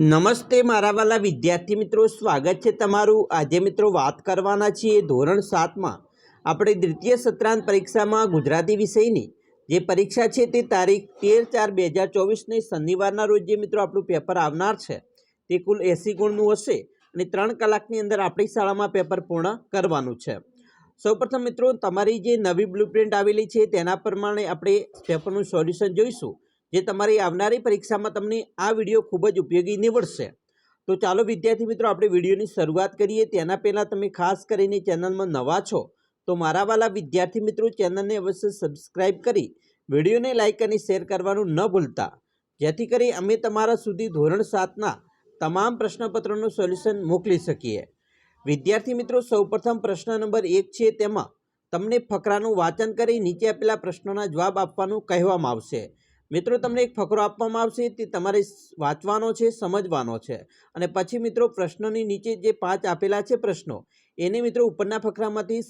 નમસ્તે મારા વાલા વિદ્યાર્થી મિત્રો, સ્વાગત છે તમારું. આજે મિત્રો વાત કરવાના છીએ ધોરણ સાતમાં. આપણે દ્વિતીય સત્રાંત પરીક્ષામાં ગુજરાતી વિષયની જે પરીક્ષા છે તે તારીખ તેર ચાર બે હજાર ચોવીસની શનિવારના રોજ જે મિત્રો આપણું પેપર આવનાર છે, તે કુલ એંસી ગુણનું હશે અને ત્રણ કલાકની અંદર આપણી શાળામાં પેપર પૂર્ણ કરવાનું છે. સૌપ્રથમ મિત્રો, તમારી જે નવી બ્લુપ્રિન્ટ આવેલી છે તેના પ્રમાણે આપણે પેપરનું સોલ્યુશન જોઈશું. જે તમારી આવનારી પરીક્ષામાં તમને આ વીડિયો ખૂબ જ ઉપયોગી નીવડશે. તો ચાલો વિદ્યાર્થી મિત્રો, આપણે વિડીયોની શરૂઆત કરીએ. તેના પહેલાં તમે ખાસ કરીને ચેનલમાં નવા છો, તો મારા વાલા વિદ્યાર્થી મિત્રો, ચેનલને અવશ્ય સબસ્ક્રાઇબ કરી, વિડીયોને લાઇક અને શેર કરવાનું ન ભૂલતા. જેથી કરી અમે તમારા સુધી ધોરણ સાતના તમામ પ્રશ્નપત્રોનું સોલ્યુશન મોકલી શકીએ. વિદ્યાર્થી મિત્રો, સૌપ્રથમ પ્રશ્ન નંબર એક છે તેમાં, તમને ફકરાનું વાંચન કરી નીચે આપેલા પ્રશ્નોના જવાબ આપવાનું કહેવામાં આવશે. મિત્રો, તમને એક ફકરો આપવામાં આવશે તે તમારે વાંચવાનો છે, સમજવાનો છે. અને પછી મિત્રો, પ્રશ્નોની નીચે જે પાંચ આપેલા છે પ્રશ્નો, એને મિત્રો ઉપરના ફકરામાંથી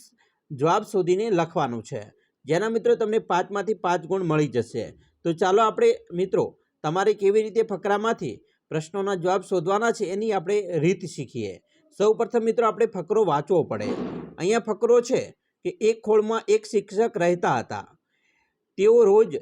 જવાબ શોધીને લખવાનું છે. જેના મિત્રો તમને પાંચમાંથી પાંચ ગુણ મળી જશે. તો ચાલો આપણે, મિત્રો, તમારે કેવી રીતે ફકરામાંથી પ્રશ્નોના જવાબ શોધવાના છે એની આપણે રીત શીખીએ. સૌ મિત્રો, આપણે ફકરો વાંચવો પડે. અહીંયા ફકરો છે કે એક ખોળમાં એક શિક્ષક રહેતા હતા. તેઓ રોજ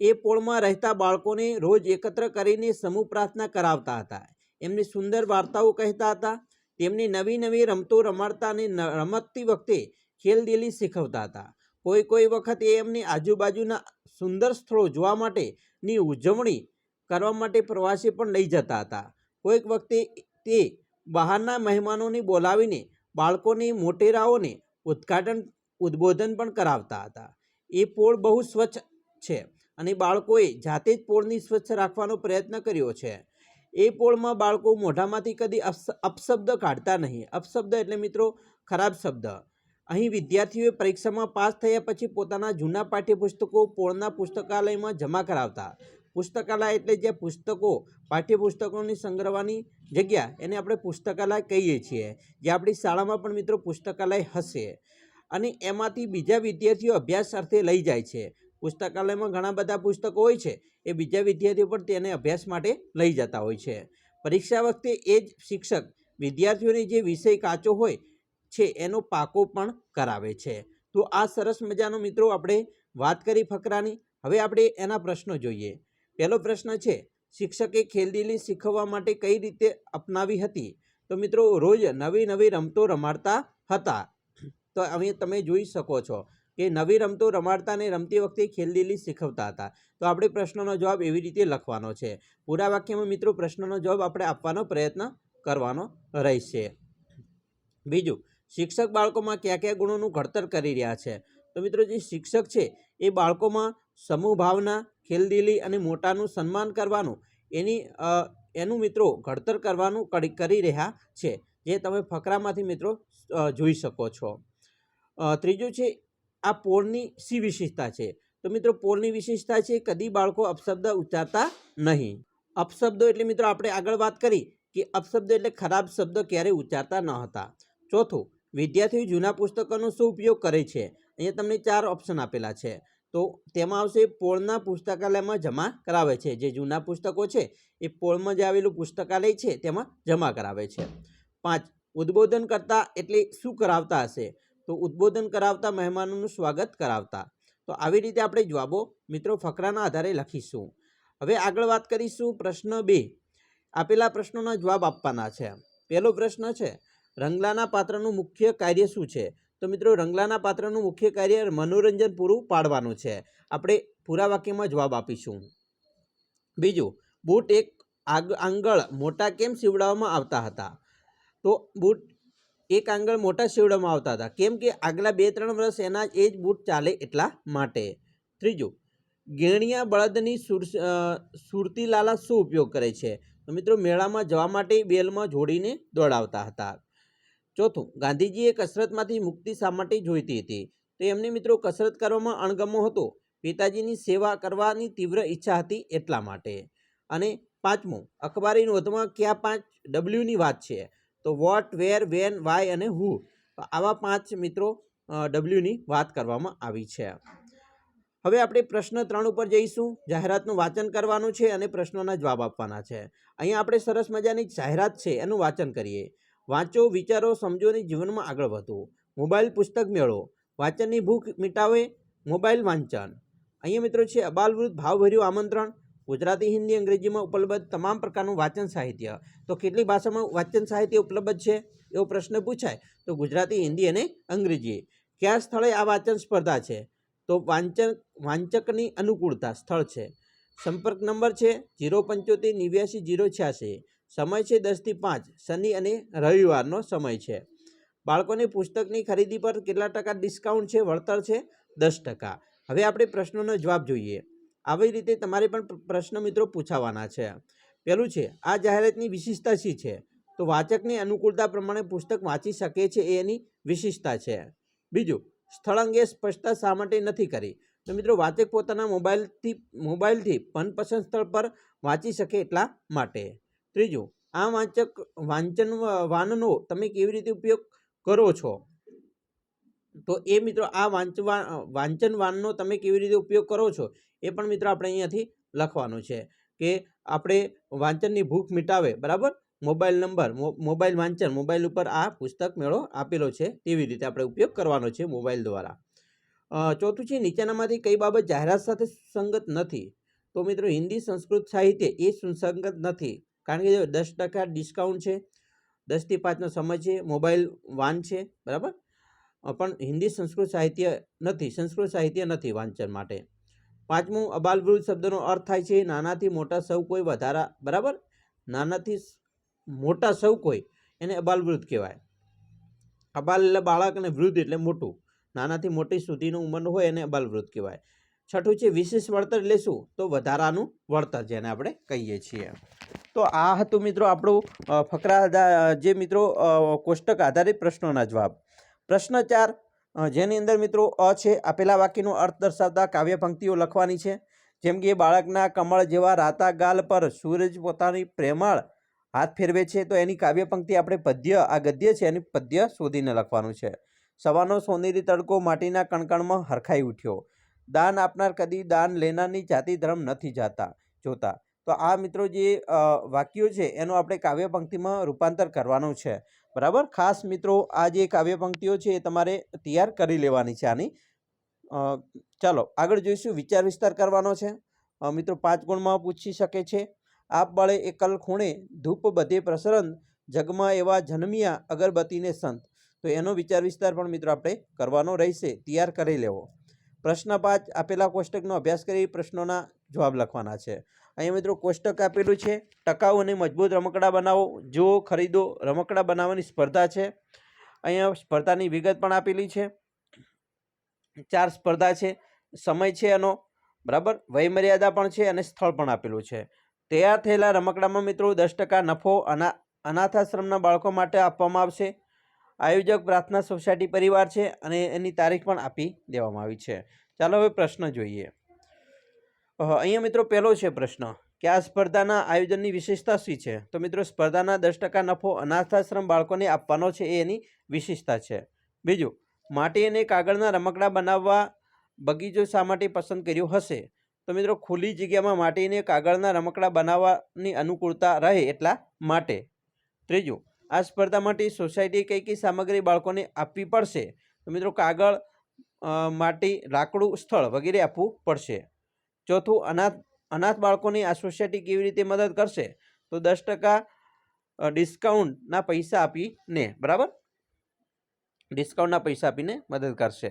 એ પોળમાં રહેતા બાળકોને રોજ એકત્ર કરીને સમૂહ પ્રાર્થના કરાવતા હતા. એમને સુંદર વાર્તાઓ કહેતા હતા. તેમની નવી નવી રમતો રમાડતા અને રમતતી વખતે ખેલદિલી શીખવતા હતા. કોઈ કોઈ વખત એ એમની આજુબાજુના સુંદર સ્થળો જોવા માટેની ઉજવણી કરવા માટે પ્રવાસી પણ લઈ જતા હતા. કોઈક વખતે તે બહારના મહેમાનોને બોલાવીને બાળકોની મોટેરાઓને ઉદ્ઘાટન, ઉદ્બોધન પણ કરાવતા હતા. એ પોળ બહુ સ્વચ્છ છે. અને બાળકોએ જાતે જ પોળની સ્વચ્છ રાખવાનો પ્રયત્ન કર્યો છે. એ પોળમાં બાળકો મોઢામાંથી કદી અપશ- અપશબ્દ કાઢતા નહીં. અપશબ્દ એટલે મિત્રો ખરાબ શબ્દ. અહીં વિદ્યાર્થીઓએ પરીક્ષામાં પાસ થયા પછી પોતાના જૂના પાઠ્યપુસ્તકો પોળના પુસ્તકાલયમાં જમા કરાવતા. પુસ્તકાલય એટલે જે પુસ્તકો, પાઠ્યપુસ્તકોની સંગ્રહવાની જગ્યા એને આપણે પુસ્તકાલય કહીએ છીએ, જે આપણી શાળામાં પણ મિત્રો પુસ્તકાલય હશે. અને એમાંથી બીજા વિદ્યાર્થીઓ અભ્યાસ અર્થે લઈ જાય છે. પુસ્તકાલયમાં ઘણા બધા પુસ્તકો હોય છે, એ બીજા વિદ્યાર્થીઓ પણ તેને અભ્યાસ માટે લઈ જતા હોય છે. પરીક્ષા વખતે એ જ શિક્ષક વિદ્યાર્થીઓને જે વિષય કાચો હોય છે, એનો પાકો પણ કરાવે છે. તો આ સરસ મજાનો મિત્રો આપણે વાત કરી ફકરાની. હવે આપણે એના પ્રશ્નો જોઈએ. પહેલો પ્રશ્ન છે, શિક્ષકે ખેલદીલી શીખવવા માટે કઈ રીતે અપનાવી હતી? તો મિત્રો, રોજ નવી નવી રમતો રમાડતા હતા. તો હવે તમે જોઈ શકો છો. કે નવી રમતો રમાડતા ને રમતી વખતે ખેલદીલી શીખવતા હતા. તો આપણે પ્રશ્નનો જવાબ એવી રીતે લખવાનો છે. પૂરા વાક્યમાં મિત્રો પ્રશ્નનો જવાબ આપણે આપવાનો પ્રયત્ન કરવાનો રહેશે. બીજું, શિક્ષક બાળકોમાં કયા કયા ગુણોનું ઘડતર કરી રહ્યા છે? તો મિત્રો જે શિક્ષક છે, એ બાળકોમાં સમૂહ ભાવના, ખેલદીલી અને મોટાનું સન્માન કરવાનું, એની એનું મિત્રો ઘડતર કરવાનું કરી કરી રહ્યા છે. જે તમે ફકરામાંથી મિત્રો જોઈ શકો છો. ત્રીજું છે આ પોળની સી વિશેષતા છે? તો મિત્રો પોળની વિશેષતા છે કદી બાળકો અપશબ્દ ઉચ્ચારતા નહીં. અપશબ્દો એટલે મિત્રો, આપણે આગળ વાત કરી કે અપશબ્દ એટલે ખરાબ શબ્દ ક્યારેય ઉચ્ચારતા ન હતા. ચોથું, વિદ્યાર્થીઓ જૂના પુસ્તકોનો શું ઉપયોગ કરે છે? અહીંયા તમને ચાર ઓપ્શન આપેલા છે. તો તેમાં આવશે, પોળના પુસ્તકાલયમાં જમા કરાવે છે. જે જૂના પુસ્તકો છે, એ પોળમાં જે આવેલું પુસ્તકાલય છે, તેમાં જમા કરાવે છે. પાંચ, ઉદ્બોધન કરતા એટલે શું કરાવતા હશે? તો ઉદ્બોધન કરાવતા મહેમાનોનું સ્વાગત કરાવતા. તો આવી રીતે આપણે જવાબો મિત્રો ફકરાના આધારે લખીશું. હવે આગળ વાત કરીશું પ્રશ્ન બે. આપેલા પ્રશ્નોના જવાબ આપવાના છે. પહેલો પ્રશ્ન છે, રંગલાના પાત્રનું મુખ્ય કાર્ય શું છે? તો મિત્રો રંગલાના પાત્રનું મુખ્ય કાર્ય મનોરંજન પૂરું પાડવાનું છે. આપણે પૂરા વાક્યમાં જવાબ આપીશું. બીજું, બૂટ એક આગ આંગળ મોટા કેમ સીવડાવવામાં આવતા હતા? તો બૂટ એક આંગળ મોટા શિવડામાં આવતા હતા. કેમ કે આગલા બે ત્રણ વર્ષ એના એ જ બૂટ ચાલે એટલા માટે. ત્રીજું, ગેણિયા બળદની સુર સુરતીલાલા સુરતી લાલા શું ઉપયોગ કરે છે? તો મિત્રો, મેળામાં જવા માટે બેલમાં જોડીને દોડાવતા હતા. ચોથું, ગાંધીજીએ કસરતમાંથી મુક્તિ શા માટે જોઈતી હતી? તો એમને મિત્રો, કસરત કરવામાં અણગમો હતો. પિતાજીની સેવા કરવાની તીવ્ર ઈચ્છા હતી એટલા માટે. અને પાંચમું, અખબારી નોંધમાં કયા પાંચ ડબલ્યુની વાત છે? તો વોટ વેર વેન વાય અને હુ આવા પાંચ મિત્રો ડબલ્યુની વાત કરવામાં આવી છે. હવે આપણે પ્રશ્ન ત્રણ ઉપર જઈશું. જાહેરાતનું વાંચન કરવાનું છે અને પ્રશ્નોના જવાબ આપવાના છે. અહીંયા આપણે સરસ મજાની જાહેરાત છે, એનું વાંચન કરીએ. વાંચો, વિચારો, સમજો જીવનમાં આગળ વધો. મોબાઈલ પુસ્તક મેળો વાંચનની ભૂખ મિટાવે. મોબાઈલ વાંચન. અહીંયા મિત્રો છે, અબાલવૃદ્ધ ભાવભર્યું આમંત્રણ. ગુજરાતી, હિન્દી, અંગ્રેજીમાં ઉપલબ્ધ તમામ પ્રકારનું વાંચન સાહિત્ય. તો કેટલી ભાષામાં વાંચન સાહિત્ય ઉપલબ્ધ છે? એવો પ્રશ્ન પૂછાય. તો ગુજરાતી, હિન્દી અને અંગ્રેજી. કયા સ્થળે આ વાંચન સ્પર્ધા છે? તો વાંચન, વાંચકની અનુકૂળતા સ્થળ છે. સંપર્ક નંબર છે જીરો પંચોતેર નેવ્યાસી જીરો છ્યાસી. સમય છે દસથી પાંચ. શનિ અને રવિવારનો સમય છે. બાળકોની પુસ્તકની ખરીદી પર કેટલા ટકા ડિસ્કાઉન્ટ છે? વળતર છે દસ ટકા. હવે આપણે પ્રશ્નોનો જવાબ જોઈએ. આવી રીતે તમારે પણ પ્રશ્ન મિત્રો પૂછાવાના છે. પહેલું છે, આ જાહેરાતની વિશેષતા શી છે? તો વાચકની અનુકૂળતા પ્રમાણે પુસ્તક વાંચી શકે છે એ એની વિશેષતા છે. બીજું, સ્થળ અંગે સ્પષ્ટતા શા માટે નથી કરી? તો મિત્રો, વાચક પોતાના મોબાઈલથી મોબાઈલથી મનપસંદ સ્થળ પર વાંચી શકે એટલા માટે. ત્રીજું, આ વાંચક વાંચન વાનનો તમે કેવી રીતે ઉપયોગ કરો છો? તો એ મિત્રો આ વાંચવા વાંચન વાનનો તમે કેવી રીતે ઉપયોગ કરો છો એ પણ મિત્રો આપણે અહીંયાથી લખવાનું છે કે આપણે વાંચનની ભૂખ મિટાવે, બરાબર? મોબાઈલ નંબર મોબાઈલ વાંચન, મોબાઈલ ઉપર આ પુસ્તક મેળો આપેલો છે તેવી રીતે આપણે ઉપયોગ કરવાનો છે મોબાઈલ દ્વારા. ચોથું છે, નીચેનામાંથી કઈ બાબત જાહેરાત સાથે સુસંગત નથી? તો મિત્રો હિન્દી સંસ્કૃત સાહિત્ય એ સુસંગત નથી કારણ કે દસ ટકા ડિસ્કાઉન્ટ છે, દસથી પાંચનો સમય છે, મોબાઈલ વાન છે, બરાબર? પણ હિન્દી સંસ્કૃત સાહિત્ય નથી, સંસ્કૃત સાહિત્ય નથી વાંચન માટે. પાંચમું અબાલવૃદ્ધ શબ્દનો અર્થ થાય છે, નાનાથી મોટા સૌ કોઈ વધારા બરાબર? નાનાથી મોટા સૌ કોઈ, એને અબાલવૃદ્ધ કહેવાય. અબાલ એટલે બાળક અને વૃદ્ધ એટલે મોટું. નાનાથી મોટી સુધીનું ઉંમર હોય એને અબાલવૃદ્ધ કહેવાય. છઠ્ઠું છે વિશેષ વળતર એટલે શું? તો વધારાનું વળતર જેને આપણે કહીએ છીએ. તો આ હતું મિત્રો આપણું ફકરા જે મિત્રો કોષ્ટક આધારિત પ્રશ્નોના જવાબ. પ્રશ્ન ચાર જેની અંદર મિત્રો અ છે, આપેલા વાક્યનો અર્થ દર્શાવતા કાવ્ય પંક્તિઓ લખવાની છે. જેમ કે, બાળકના કમળ જેવા રાતા ગાલ પર સૂરજ પોતાની પ્રેમાળ હાથ ફેરવે છે, તો એની કાવ્ય પંક્તિ આપણે પદ્ય આ ગદ્ય છે, એની પદ્ય શોધીને લખવાનું છે. સવારનો સોનેરી તડકો માટીના કણકણમાં હરખાઈ ઉઠ્યો. દાન આપનાર કદી દાન લેનારની જાતિ ધર્મ નથી જાતા, જોતા. તો આ મિત્રો જે વાક્યો છે, એનું આપણે કાવ્ય પંક્તિમાં રૂપાંતર કરવાનું છે. બરાબર? ખાસ મિત્રો, આ જે કાવ્ય પંક્તિઓ છે એ તમારે તૈયાર કરી લેવાની છે આની. ચાલો, આગળ જોઈશું, વિચાર વિસ્તાર કરવાનો છે. મિત્રો, પાંચ ગુણમાં પૂછી શકે છે. આપ બળે એકલ ખૂણે ધૂપ બધે પ્રસરન જગમાં એવા જન્મ્યા અગરબત્તીને સંત. તો એનો વિચાર વિસ્તાર પણ મિત્રો આપણે કરવાનો રહેશે. તૈયાર કરી લેવો. પ્રશ્ન પાંચ, આપેલા કોષ્ટકનો અભ્યાસ કરી પ્રશ્નોના જવાબ લખવાના છે. અહીંયા મિત્રો કોષ્ટક આપેલું છે, ટકાઉ અને મજબૂત રમકડા બનાવો. જો ખરીદો, રમકડા બનાવવાની સ્પર્ધા છે. અહીંયા સ્પર્ધાની વિગત પણ આપેલી છે. ચાર સ્પર્ધા છે, સમય છે એનો, બરાબર? વયમર્યાદા પણ છે અને સ્થળ પણ આપેલું છે. તૈયાર થયેલા રમકડામાં મિત્રો દસ ટકા નફો અના, અનાથાશ્રમના બાળકો માટે આપવામાં આવશે. આયોજક પ્રાર્થના સોસાયટી પરિવાર છે અને એની તારીખ પણ આપી દેવામાં આવી છે. ચાલો હવે પ્રશ્ન જોઈએ. અહીંયા મિત્રો પહેલો છે પ્રશ્ન. કે આ સ્પર્ધાના આયોજનની વિશેષતા શી છે? તો મિત્રો સ્પર્ધાના દસ ટકા નફો અનાથાશ્રમ બાળકોને આપવાનો છે એ એની વિશેષતા છે. બીજું, માટી અને કાગળના રમકડા બનાવવા બગીચો શા માટે પસંદ કર્યો હશે? તો મિત્રો ખુલ્લી જગ્યામાં માટીને કાગળના રમકડા બનાવવાની અનુકૂળતા રહે એટલા માટે. ત્રીજું આ સ્પર્ધા માટે સોસાયટીએ કઈ કઈ સામગ્રી બાળકોને આપવી પડશે? તો મિત્રો કાગળ માટી, લાકડું, સ્થળ વગેરે આપવું પડશે. ચોથું, અનાથ અનાથ બાળકોની આ સોસાયટી કેવી રીતે મદદ કરશે? તો દસ ટકા ડિસ્કાઉન્ટના પૈસા આપીને, બરાબર? ડિસ્કાઉન્ટના પૈસા આપીને મદદ કરશે.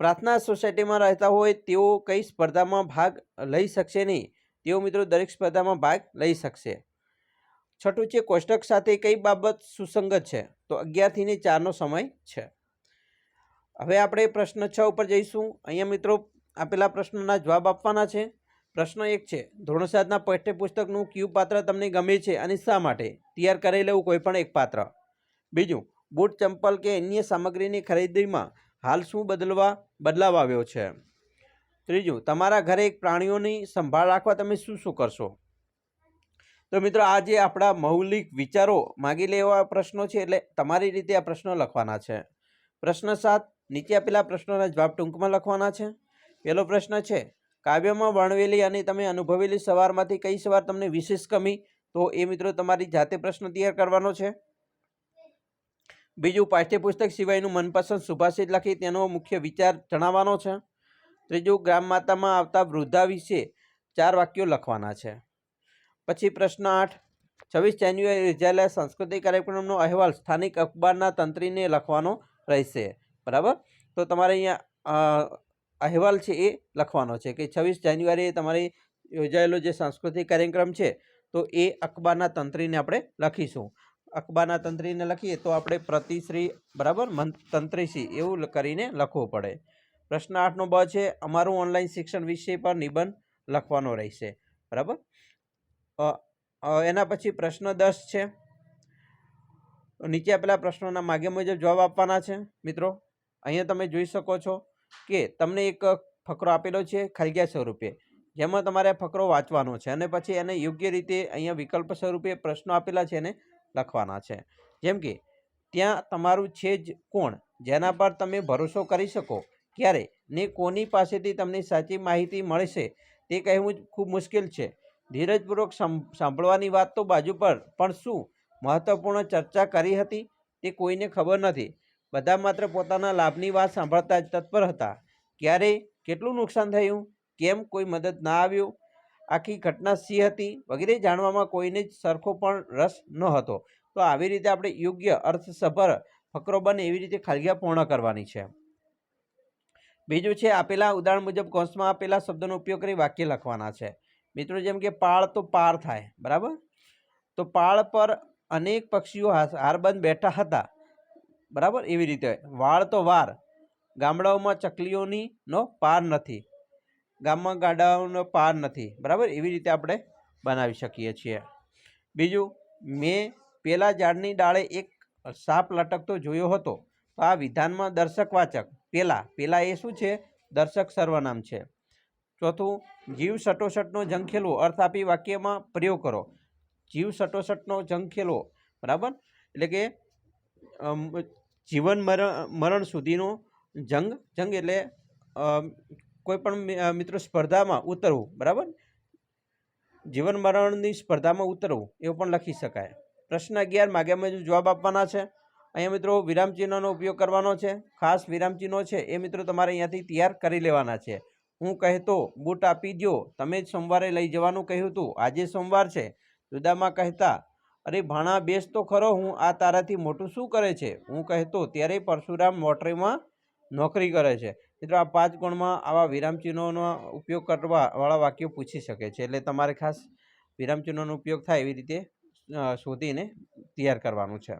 પ્રાર્થના સોસાયટીમાં રહેતા હોય તેઓ કઈ સ્પર્ધામાં ભાગ લઈ શકશે નહીં? તેઓ મિત્રો દરેક સ્પર્ધામાં ભાગ લઈ શકશે. છઠ્ઠું છે, કોષ્ટક સાથે કઈ બાબત સુસંગત છે? તો અગિયારથી ને ચારનો સમય છે. હવે આપણે પ્રશ્ન છ ઉપર જઈશું. અહીંયા મિત્રો આપેલા પ્રશ્નોના જવાબ આપવાના છે. પ્રશ્ન એક છે ધોરણ સાતના પાઠ્યપુસ્તકનું કયું પાત્ર તમને ગમે છે અને શા માટે? તૈયાર કરી લેવું કોઈ પણ એક પાત્ર. બીજું, બૂટ, ચંપલ કે અન્ય સામગ્રીની ખરીદીમાં હાલ શું બદલવા, બદલાવ આવ્યો છે? ત્રીજું, તમારા ઘરે એક પ્રાણીઓની સંભાળ રાખવા તમે શું શું કરશો? તો મિત્રો, આ જે આપણા મૌલિક વિચારો માગી લેવા પ્રશ્નો છે, એટલે તમારી રીતે આ પ્રશ્નો લખવાના છે. પ્રશ્ન સાત, નીચે આપેલા પ્રશ્નોના જવાબ ટૂંકમાં લખવાના છે. પહેલો પ્રશ્ન છે, કાવ્યમાં વર્ણવેલી અને તમે અનુભવેલી સવારમાંથી કઈ સવાર તમને વિશેષ કમી તો એ મિત્રો, તમારી જાતે પ્રશ્ન તૈયાર કરવાનો છે. બીજું, પાઠ્યપુસ્તક સિવાયનું મનપસંદ સુભાષિત લખી તેનો મુખ્ય વિચાર જણાવવાનો છે. ત્રીજું, ગ્રામ માતામાં આવતા વૃદ્ધા વિશે ચાર વાક્યો લખવાના છે. પછી પ્રશ્ન આઠ. છવ્વીસ જાન્યુઆરી યોજાયેલા સાંસ્કૃતિક કાર્યક્રમનો અહેવાલ સ્થાનિક અખબારના તંત્રીને લખવાનો રહેશે. બરાબર? તો તમારે અહીંયા અહેવાલ છે એ લખવાનો છે કે છવ્વીસ જાન્યુઆરીએ તમારે યોજાયેલો જે સાંસ્કૃતિક કાર્યક્રમ છે, તો એ અખબારના તંત્રીને આપણે લખીશું. અખબારના તંત્રીને લખીએ તો આપણે પ્રતિશ્રી, બરાબર? તંત્રીશ્રી એવું કરીને લખવું પડે. પ્રશ્ન આઠનો બ છે, અમારું ઓનલાઈન શિક્ષણ વિષય પર નિબંધ લખવાનો રહેશે. બરાબર? એના પછી પ્રશ્ન દસ છે. નીચે આપેલા પ્રશ્નોના માગે મુજબ જવાબ આપવાના છે. મિત્રો, અહીંયા તમે જોઈ શકો છો કે તમને એક ફકરો આપેલો છે ખલગ્યા સ્વરૂપે, જેમાં તમારે ફકરો વાંચવાનો છે અને પછી એને યોગ્ય રીતે અહીંયા વિકલ્પ સ્વરૂપે પ્રશ્નો આપેલા છે એને લખવાના છે. જેમ કે, ત્યાં તમારું છે જ કોણ? જેના પર તમે ભરોસો કરી શકો. ક્યારે? ને કોની પાસેથી તમને સાચી માહિતી મળશે? તે કહેવું ખૂબ મુશ્કેલ છે. ધીરજપૂર્વક સાંભ- સાંભળવાની વાત તો બાજુ પર, પણ શું મહત્વપૂર્ણ ચર્ચા કરી હતી તે કોઈને ખબર નથી. બધા માત્ર પોતાના લાભની વાત સાંભળતા જ તત્પર હતા. ક્યારે? કેટલું નુકસાન થયું? કેમ કોઈ મદદ ના આવ્યું? આખી ઘટના સી હતી? વગેરે જાણવામાં કોઈને જ સરખો પણ રસ ન હતો. તો આવી રીતે આપણે યોગ્ય અર્થસભર ફકરો બને એવી રીતે ખાલિયા પૂર્ણ કરવાની છે. બીજું છે, આપેલા ઉદાહરણ મુજબ કૌંસમાં આપેલા શબ્દોનો ઉપયોગ કરી વાક્ય લખવાના છે. મિત્રો, જેમ કે પાળ તો પાર થાય, બરાબર? તો પાળ પર અનેક પક્ષીઓ હારબંધ બેઠા હતા, બરાબર? એવી રીતે. વાળ તો વાર. ગામડાઓમાં ચકલીઓની નો પાર નથી. ગામમાં ગાડાઓનો પાર નથી, બરાબર? એવી રીતે આપણે બનાવી શકીએ છીએ. બીજું, મેં પેલા ઝાડની ડાળે એક સાપ લટકતો જોયો હતો. તો આ વિધાનમાં દર્શક વાચક, પેલા પેલા એ શું છે? દર્શક સર્વનામ છે. ચોથું, જીવ સટોસટનો જંગ ખેલવો. અર્થ આપી વાક્યમાં પ્રયોગ કરો. જીવ સટોસટનો જંગ ખેલવો. બરાબર? એટલે કે જીવન મરણ મરણ સુધીનો જંગ જંગ એટલે કોઈ પણ મિત્રો સ્પર્ધામાં ઉતરવું. બરાબર? જીવન મરણની સ્પર્ધામાં ઉતરવું. એવું પણ લખી શકાય. પ્રશ્ન અગિયાર, માગ્યા જવાબ આપવાના છે. અહીંયા મિત્રો વિરામચિહ્નનો ઉપયોગ કરવાનો છે. ખાસ વિરામચિહ્નો છે. એ મિત્રો તમારે અહીંયાથી તૈયાર કરી લેવાના છે. હું કહેતો બૂટ આપી દ્યો. તમે જ સોમવારે લઈ જવાનું કહ્યું હતું આજે સોમવાર છે. જુદામાં કહેતા, અરે ભાણા, બેસ તો ખરો, હું આ તારાથી મોટું શું કરે છે? હું કહેતો ત્યારે પરશુરામ મોટરીમાં નોકરી કરે છે. મિત્રો, આ પાંચ ગુણમાં આવા વિરામચિહ્નોનો ઉપયોગ કરવાવાળા વાક્યો પૂછી શકે છે. એટલે તમારે ખાસ વિરામચિહ્નોનો ઉપયોગ થાય એવી રીતે શોધીને તૈયાર કરવાનું છે.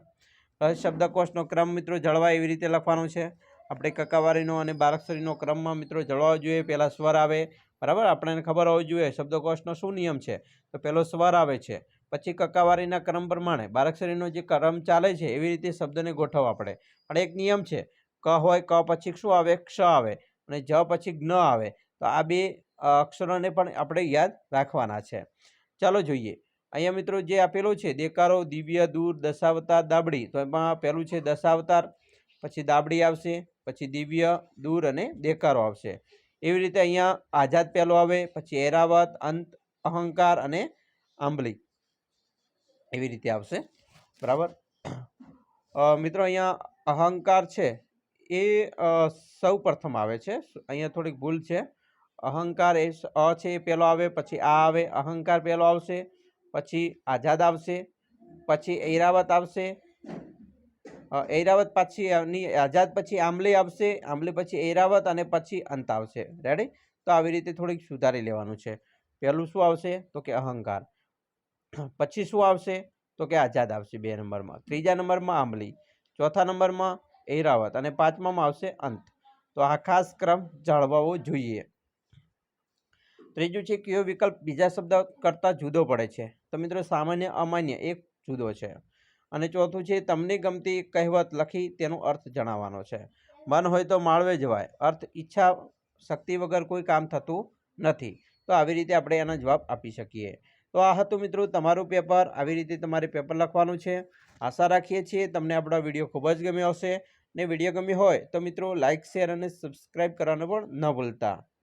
હવે શબ્દકોશનો ક્રમ મિત્રો જળવાય એવી રીતે લખવાનું છે. આપણે કકાવારીનો અને બારાક્ષરીનો ક્રમમાં મિત્રો જળવાવો જોઈએ. પહેલાં સ્વર આવે, બરાબર? આપણને ખબર હોવી જોઈએ, શબ્દકોશનો શું નિયમ છે? તો પહેલો સ્વર આવે છે. પછી કકાવારીના ક્રમ પ્રમાણે બારાક્ષરીનો જે ક્રમ ચાલે છે, એવી રીતે શબ્દને ગોઠવવા પડે. પણ એક નિયમ છે, ક હોય ક પછી શું આવે? ક્ષ આવે અને જ પછી જ્ઞ આવે. તો આ બે અક્ષરોને પણ આપણે યાદ રાખવાના છે. ચાલો જોઈએ. અહીંયા મિત્રો જે આપેલું છે, દેકારો, દિવ્ય, દૂર, દશાવતાર, દાબડી. તો એમાં પહેલું છે દશાવતાર પછી દાબડી આવશે, પછી દિવ્ય, દૂર અને દેકારો આવશે. એવી રીતે અહીંયા આઝાદ પહેલો આવે, પછી એરાવત, અંત, અહંકાર અને આંબલી એવી રીતે આવશે. બરાબર? મિત્રો અહીંયા અહંકાર છે એ સૌ પ્રથમ આવે છે. અહીંયા થોડીક ભૂલ છે. અહંકાર એ અ છે એ પહેલો આવે, પછી આ આવે, અહંકાર પહેલો આવશે, પછી આઝાદ આવશે, પછી ઐરાવત આવશે ઐરાવત પછી આઝાદ પછી આંબલી આવશે, આંબલી પછી ઐરાવત અને પછી અંત આવશે. રેડી તો આવી રીતે થોડીક સુધારી લેવાનું છે. પહેલું શું આવશે? તો કે અહંકાર. પછી શું આવશે? તો કે આઝાદ આવશે બે નંબરમાં. ત્રીજા નંબરમાં આંબલી. ચોથા નંબરમાં ઐરાવત અને પાંચમામાં આવશે અંત. તો આ ખાસ ક્રમ જાળવવો જોઈએ. ત્રીજું છે કયો વિકલ્પ બીજા શબ્દ કરતાં જુદો પડે છે? તો મિત્રો સામાન્ય, અમાન્ય એક જુદો છે. અને ચોથું છે, તમને ગમતી કહેવત લખી તેનો અર્થ જણાવવાનો છે. મન હોય તો માળવે જવાય. અર્થ, ઈચ્છા, શક્તિ વગર કોઈ કામ થતું નથી. તો આવી રીતે આપણે એનો જવાબ આપી શકીએ. તો આ હતું મિત્રો તમારું પેપર. આવી રીતે તમારે પેપર લખવાનું છે. આશા રાખીએ છીએ તમને આપણો વીડિયો ખૂબ જ ગમ્યો હશે. ને વીડિયો ગમ્યો હોય તો મિત્રો લાઇક શેર અને સબસ્ક્રાઈબ કરવાનું પણ ન ભૂલતા.